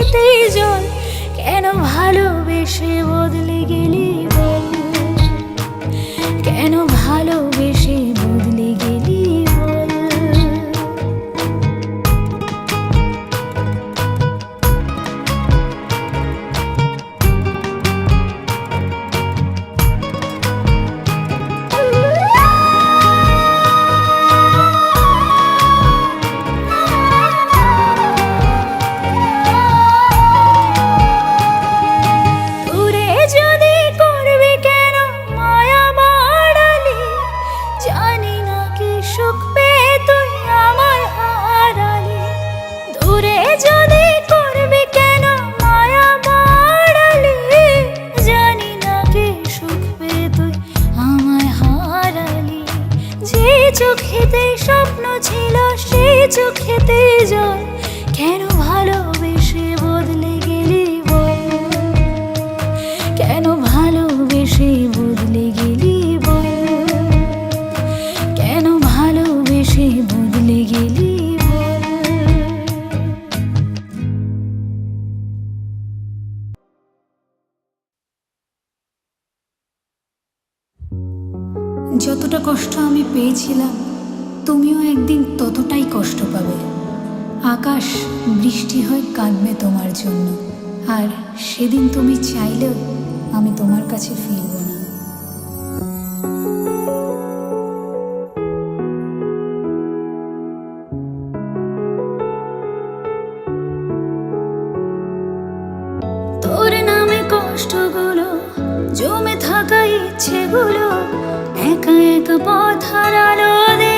চোখেতেই জল কেন ভালোবেসে বদলে গেলি কেন ভালো পেয়েছিলাম, তুমিও একদিন ততটাই কষ্ট পাবে। আকাশ, বৃষ্টি হয় কাঁদবে তোমার জন্য, আর সেদিন তুমি চাইলেও আমি তোমার কাছে ফিরব না। তোর নামে কষ্টগুলো, জমে থাকা ইচ্ছেগুলো একা একা পথ হারালো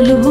volvo.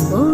Oh.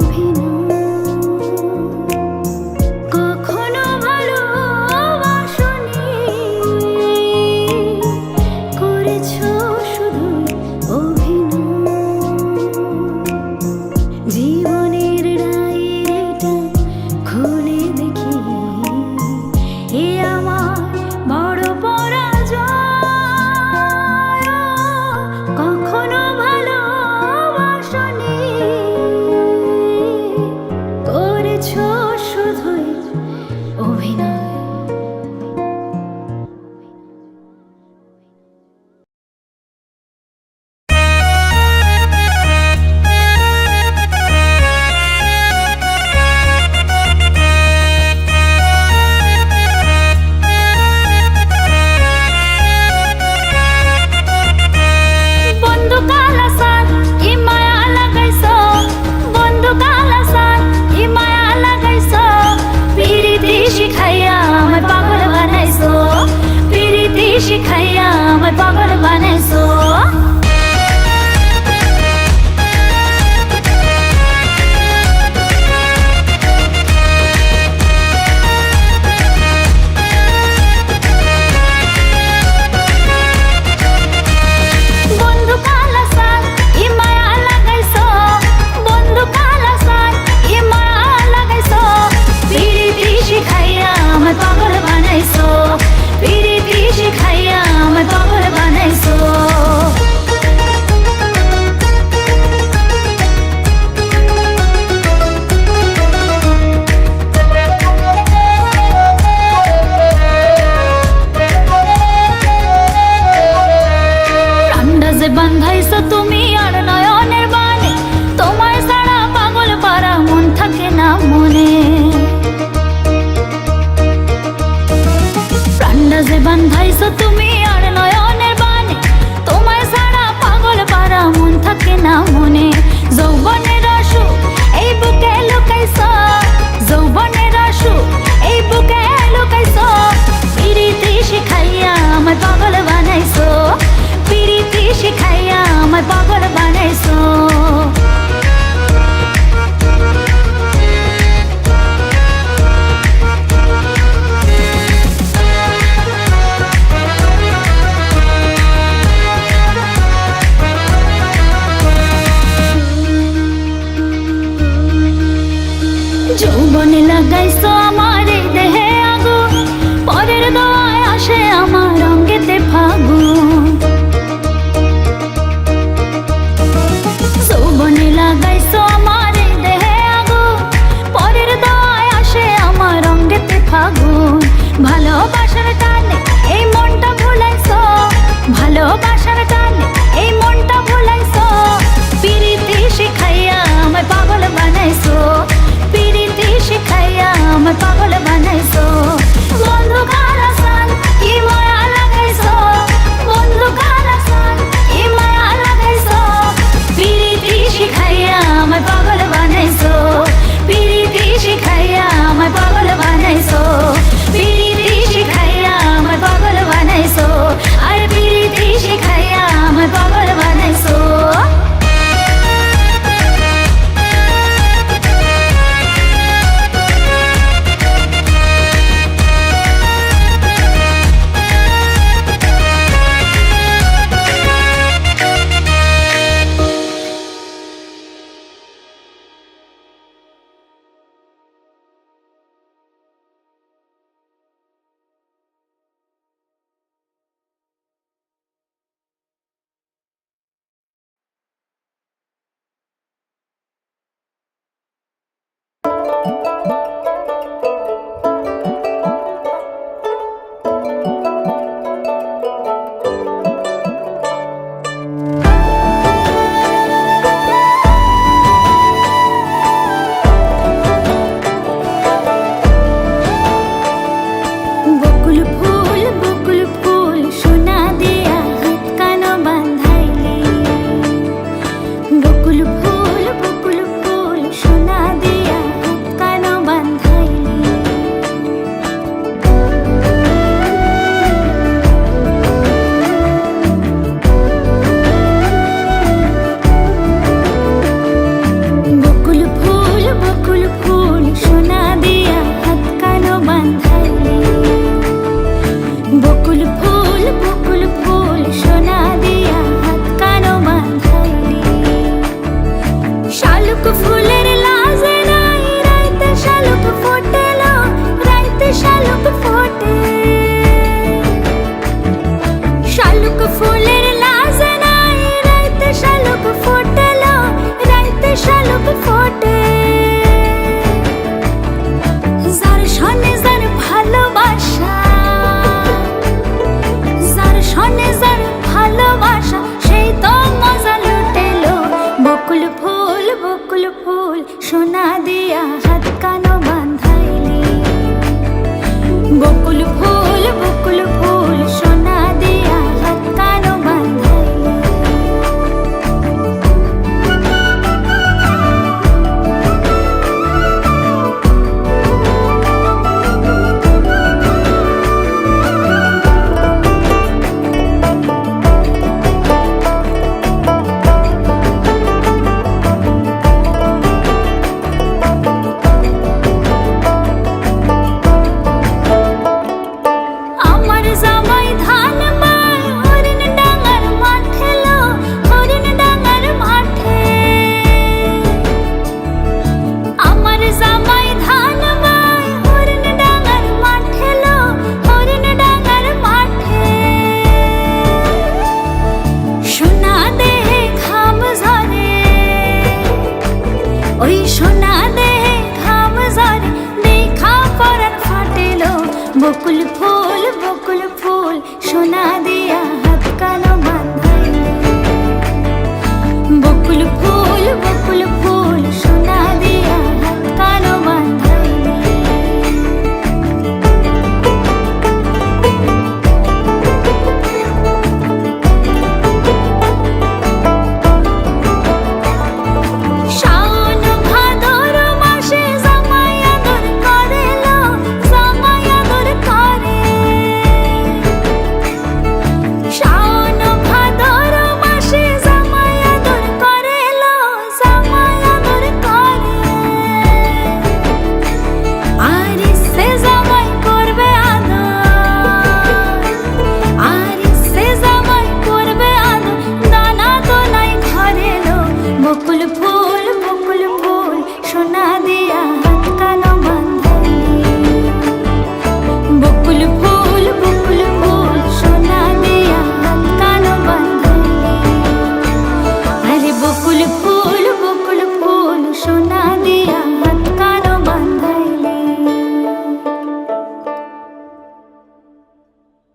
যৌবনে লাগাইছো আমারে দেহে আগুন। পরের দোয়ায় আসে আমার আমার পাগল বানাইছো